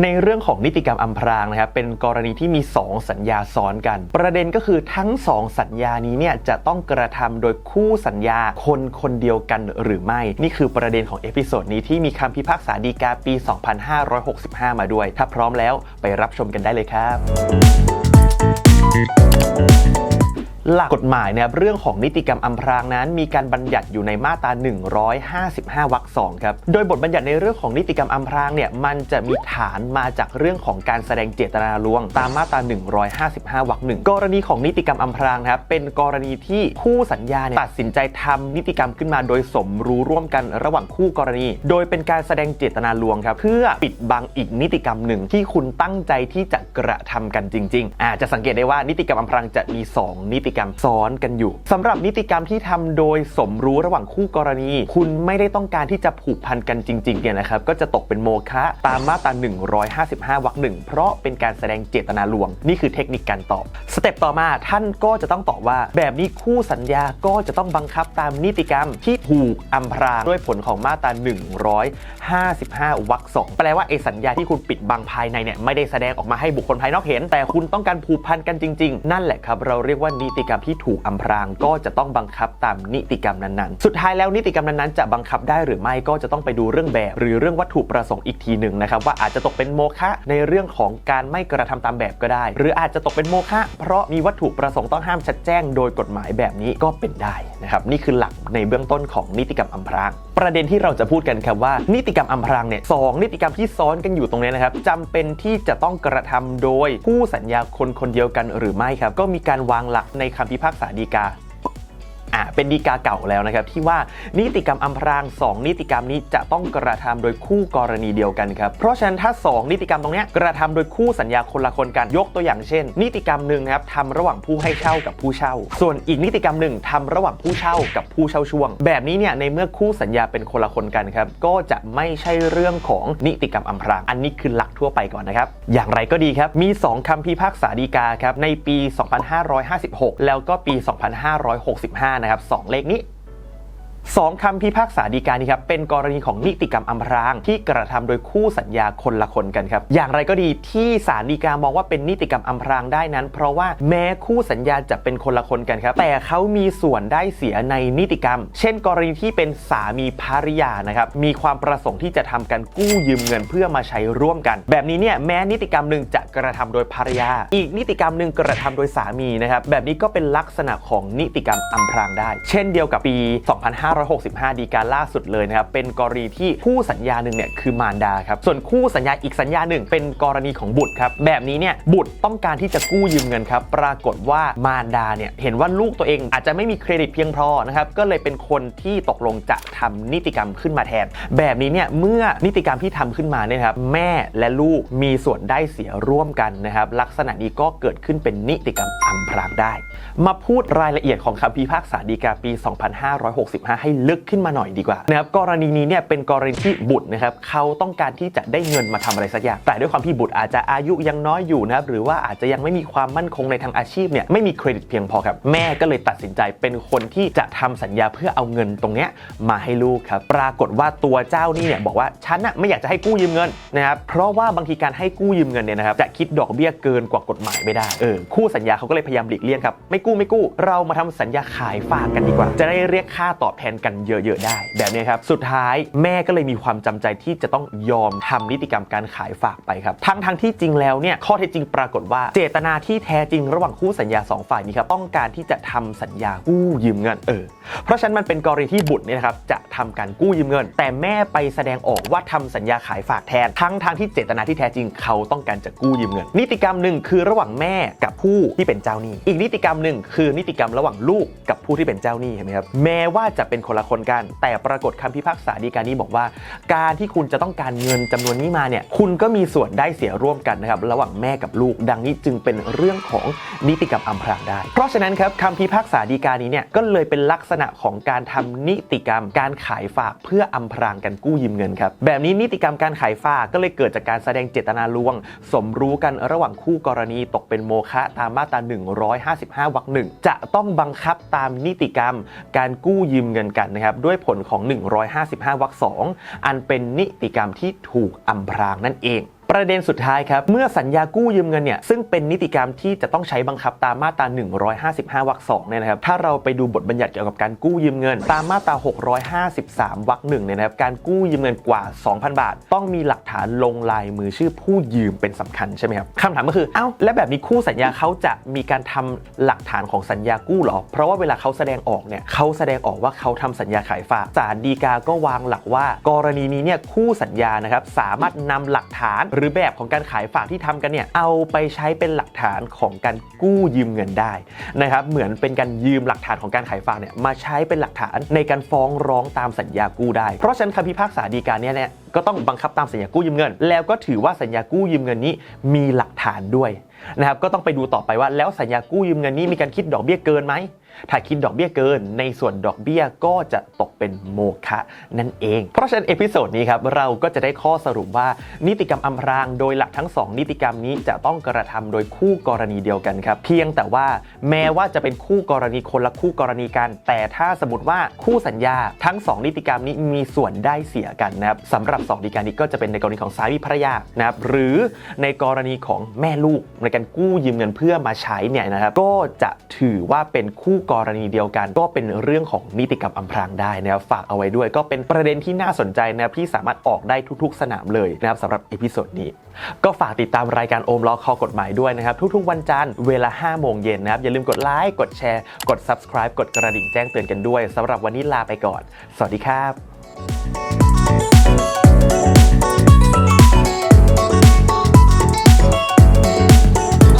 ในเรื่องของนิติกรรมอำพรางนะครับเป็นกรณีที่มี 2 สัญญาซ้อนกัน ประเด็นก็คือทั้ง 2 สัญญานี้เนี่ยจะต้องกระทำโดยคู่สัญญาคนคนเดียวกันหรือไม่ นี่คือประเด็นของเอพิโซดนี้ที่มีคำพิพากษาดีกาปี 2565 มาด้วย ถ้าพร้อมแล้วไปรับชมกันได้เลยครับ หลักกฎหมายนะครับเรื่องของนิติกรรมอำพรางนั้น มีการบัญญัติอยู่ในมาตรา 155 วรรคสองครับ โดยบทบัญญัติในเรื่องของนิติกรรมอำพรางเนี่ยมันจะมีฐานมาจากเรื่องของการแสดงเจตนาลวง ตามมาตรา 155 วรรคหนึ่งกรณีของนิติกรรมอำพรางนะครับเป็นกรณีที่คู่สัญญาเนี่ยตัดสินใจทำนิติกรรมขึ้นมา โดยสมรู้ร่วมกันระหว่างคู่กรณี โดยเป็นการแสดงเจตนาลวงครับเพื่อปิดบังอีกนิติกรรมหนึ่งที่คุณตั้งใจที่จะกระทำกันจริง ๆ อาจจะสังเกตได้ว่านิติกรรมอำพรางจะมี 2 นิติกรรมซ้อนกันอยู่สำหรับนิติกรรมที่ทำโดยสมรู้ระหว่างคู่กรณี คุณไม่ได้ต้องการที่จะผูกพันกันจริงๆเนี่ยนะครับก็จะตกเป็นโมฆะตามมาตรา 155วรรคหนึ่งเพราะเป็นการแสดงเจตนาลวง นี่คือเทคนิคการตอบ สเต็ปต่อมาท่านก็จะต้องตอบว่า แบบนี้คู่สัญญาก็จะต้องบังคับตามนิติกรรมที่ถูกอำพรางด้วยผลของมาตรา 155วรรคสองแปลว่าไอ้สัญญาที่คุณปิดบังภายในเนี่ยไม่ได้แสดงออกมาให้บุคคลภายนอกเห็น แต่คุณต้องการผูกพันกันจริง ๆ นั่นแหละครับ เราเรียกว่านิติกรรมที่ถูกอำพรางก็จะต้องบังคับตามนิติกรรมนั้นๆ สุดท้ายแล้วนิติกรรมนั้นๆจะบังคับได้หรือไม่ก็จะต้องไปดูเรื่องแบบ หรือเรื่องวัตถุประสงค์อีกทีหนึ่งนะครับว่าอาจจะตกเป็นโมฆะในเรื่องของการไม่กระทำตามแบบก็ได้ หรืออาจจะตกเป็นโมฆะเพราะมีวัตถุประสงค์ต้องห้ามชัดแจ้งโดยกฎหมายแบบนี้ก็เป็นได้นะครับนี่คือหลักในเบื้องต้นของนิติกรรมอำพราง ประเด็นที่เราจะพูดกันครับว่านิติกรรมอำพรางเนี่ยสองนิติกรรมที่ซ้อนกันอยู่ตรงนี้นะครับจำเป็นที่จะต้องกระทำโดยผู้สัญญาคนคนเดียวกันหรือไม่ครับก็มีการวางหลักในคำพิพากษาฎีกา อ่าเป็นดีกาเก่าแล้วนะครับที่ว่านิติกรรมอำพราง 2 นิติกรรมนี้จะต้องกระทำโดยคู่กรณีเดียวกันครับเพราะฉะนั้นถ้า 2 นิติกรรมตรงนี้กระทำโดยคู่สัญญาคนละคนกันยกตัวอย่างเช่น นิติกรรมหนึ่งครับทำระหว่างผู้ให้เช่ากับผู้เช่า ส่วนอีกนิติกรรมหนึ่งทำระหว่างผู้เช่ากับผู้เช่าช่วง แบบนี้เนี่ยในเมื่อคู่สัญญาเป็นคนละคนกันครับก็จะไม่ใช่เรื่องของนิติกรรมอำพราง อันนี้คือหลักทั่วไปก่อนนะครับอย่างไรก็ดีครับมี 2คำพิพากษาฎีกาครับในปี 2556 แล้วก็ปี 2565นะครับสเลขนี้ สองคำพิพากษาฎีกานี้ครับเป็นกรณีของนิติกรรมอำพรางที่กระทำโดยคู่สัญญาคนละคนกันครับอย่างไรก็ดีที่ศาลฎีกามองว่าเป็นนิติกรรมอำพรางได้นั้น เพราะว่าแม้คู่สัญญาจะเป็นคนละคนกันครับแต่เขามีส่วนได้เสียในนิติกรรม เช่น กรณีที่เป็นสามีภรรยานะครับมีความประสงค์ที่จะทำการกู้ยืมเงินเพื่อมาใช้ร่วมกัน แบบนี้เนี่ยแม้นิติกรรมหนึ่งจะกระทำโดยภรรยา อีกนิติกรรมหนึ่งกระทำโดยสามีนะครับแบบนี้ก็เป็นลักษณะของนิติกรรมอำพรางได้ เช่นเดียวกับปี2565 ดีการล่าสุดเลยนะครับ เป็นกรณีที่คู่สัญญาหนึ่งเนี่ยคือมารดาครับ ส่วนคู่สัญญาอีกสัญญาหนึ่งเป็นกรณีของบุตรครับ แบบนี้เนี่ยบุตรต้องการที่จะกู้ยืมเงินครับ ปรากฏว่ามารดาเนี่ยเห็นว่าลูกตัวเองอาจจะไม่มีเครดิตเพียงพอนะครับ ก็เลยเป็นคนที่ตกลงจะทำนิติกรรมขึ้นมาแทน แบบนี้เนี่ยเมื่อนิติกรรมที่ทำขึ้นมาเนี่ยครับแม่และลูกมีส่วนได้เสียร่วมกันนะครับ ลักษณะนี้ก็เกิดขึ้นเป็นนิติกรรมอำพรางได้ มาพูดรายละเอียดของคำพิพากษาฎีกาปี 2565ให้ลึกขึ้นมาหน่อยดีกว่านะครับกรณีนี้เนี่ยเป็นกรณีที่บุตรนะครับเขาต้องการที่จะได้เงินมาทำอะไรสักอย่าง แต่ด้วยความที่บุตรอาจจะอายุยังน้อยอยู่นะครับหรือว่าอาจจะยังไม่มีความมั่นคงในทางอาชีพเนี่ยไม่มีเครดิตเพียงพอครับแม่ก็เลยตัดสินใจเป็นคนที่จะทำสัญญาเพื่อเอาเงินตรงเนี้ยมาให้ลูกครับปรากฏว่าตัวเจ้านี่เนี่ยบอกว่าฉันน่ะไม่อยากจะให้กู้ยืมเงินนะครับเพราะว่าบางทีการให้กู้ยืมเงินเนี่ยนะครับจะคิดดอกเบี้ยเกินกว่ากฎหมายไม่ได้เออคู่สัญญาเขาก็เลยพยายามหลีกเลี่ยงครับไม่กู้ไม่กู้ เรามาทำสัญญาขายฝากกันดีกว่า จะได้เรียกค่าตอบแทนกันเยอะๆได้ แบบนี้ครับ สุดท้ายแม่ก็เลยมีความจำใจที่จะต้องยอมทำนิติกรรมการขายฝากไปครับ ทั้งทั้งที่จริงแล้วเนี่ยข้อเท็จจริงปรากฏว่าเจตนาที่แท้จริงระหว่างคู่สัญญาสองฝ่ายนี้ครับต้องการที่จะทำสัญญากู้ยืมเงินเออเพราะฉะนั้นมันเป็นกรณีที่บุตรเนี่ยนะครับจะทำการกู้ยืมเงิน แต่แม่ไปแสดงออกว่าทำสัญญาขายฝากแทน ทั้งทางที่เจตนาที่แท้จริงเขาต้องการจะกู้ยืมเงิน นิติกรรมหนึ่งคือระหว่างแม่กับผู้ที่เป็นเจ้าหนี้ อีกนิติกรรมหนึ่งคือนิติกรรมระหว่างลูกกับผู้ที่เป็นเจ้าหนี้เห็นไหมครับแม้ว่าจะเป็นคนละคนกัน แต่ปรากฏคำพิพากษาฎีกานี้บอกว่า การที่คุณจะต้องการเงินจำนวนนี้มาเนี่ยคุณก็มีส่วนได้เสียร่วมกันนะครับระหว่างแม่กับลูก ดังนี้จึงเป็นเรื่องของนิติกรรมอำพรางได้ เพราะฉะนั้นครับคำพิพากษาฎีกานี้เนี่ยก็เลยเป็นลักษณะของการทำนิติกรรม การขายฝากเพื่ออำพรางกันกู้ยืมเงินครับแบบนี้นิติกรรมการขายฝากก็เลยเกิดจากการแสดงเจตนาลวง สมรู้กันระหว่างคู่กรณีตกเป็นโมฆะตามมาตรา155วรรคหนึ่งจะต้องบังคับตามนิติกรรม การกู้ยืมเงินกันนะครับด้วยผลของ 155วรรค2องอันเป็นนิติกรรมที่ถูกอำพรางนั่นเอง ประเด็นสุดท้ายครับ เมื่อสัญญากู้ยืมเงินเนี่ยซึ่งเป็นนิติกรรมที่จะต้องใช้บังคับตามมาตรา 155 วรรค2เนี่ยนะครับ ถ้าเราไปดูบทบัญญัติเกี่ยวกับการกู้ยืมเงิน ตามมาตรา 653 วรรคหนึ่งเนี่ยนะครับ การกู้ยืมเงินกว่า 2,000 บาท ต้องมีหลักฐานลงลายมือชื่อผู้ยืมเป็นสำคัญใช่ไหมครับคำถามก็คือ เอ้า แล้วแบบนี้คู่สัญญาเขาจะมีการทำหลักฐานของสัญญากู้หรอ เพราะว่าเวลาเขาแสดงออกเนี่ยเขาแสดงออกว่าเขาทำสัญญาขายฝากศาลฎีกาก็วางหลักว่า กรณีนี้เนี่ยคู่สัญญานะครับสามารถนำหลักฐานหรืรือแบบของการขายฝากที่ทำกันเนี่ยเอาไปใช้เป็นหลักฐานของการกู้ยืมเงินได้นะครับเหมือนเป็นการยืมหลักฐานของการขายฝากเนี่ยมาใช้เป็นหลักฐานในการฟ้องร้องตามสัญญากู้ได้ เพราะฉะนั้นคำพิพากษาฎีกาเนี่ยเนี่ยก็ต้องบังคับตามสัญญากู้ยืมเงิน แล้วก็ถือว่าสัญญากู้ยืมเงินนี้มีหลักฐานด้วยนะครับก็ต้องไปดูต่อไปว่าแล้วสัญญากู้ยืมเงินนี้มีการคิดดอกเบี้ยเกินไหม ถ้าคิดดอกเบี้ยเกินในส่วนดอกเบี้ยก็จะตกเป็นโมฆะนั่นเอง เพราะฉะนั้นเอพิโซดนี้ครับเราก็จะได้ข้อสรุปว่านิติกรรมอำพรางโดยหลักทั้ง 2 นิติกรรมนี้จะต้องกระทำโดยคู่กรณีเดียวกันครับ เพียงแต่ว่าแม้ว่าจะเป็นคู่กรณีคนละคู่กรณีกัน แต่ถ้าสมมติว่าคู่สัญญาทั้ง 2 นิติกรรมนี้มีส่วนได้เสียกันนะครับสำหรับ2นิติกรรมนี้ก็จะเป็นในกรณีของสามีภรรยานะครับหรือในกรณีของแม่ลูกในการกู้ยืมเงินเพื่อมาใช้เนี่ยนะครับก็จะถือว่าเป็นคู่กรณีเดียวกัน ก็เป็นเรื่องของนิติกรรมอำพรางได้นะครับฝากเอาไว้ด้วย ก็เป็นประเด็นที่น่าสนใจนะครับที่สามารถออกได้ทุกๆ สนามเลยนะครับสำหรับเอพิโซดนี้ ก็ฝากติดตามรายการโอมล้อคอกฎหมายด้วยนะครับ ทุกๆ วันจันทร์เวลา 5 โมงเย็นนะครับ อย่าลืมกดไลค์กดแชร์ กด subscribe กดกระดิ่งแจ้งเตือนกันด้วยสำหรับวันนี้ลาไปก่อน สวัสดีครับ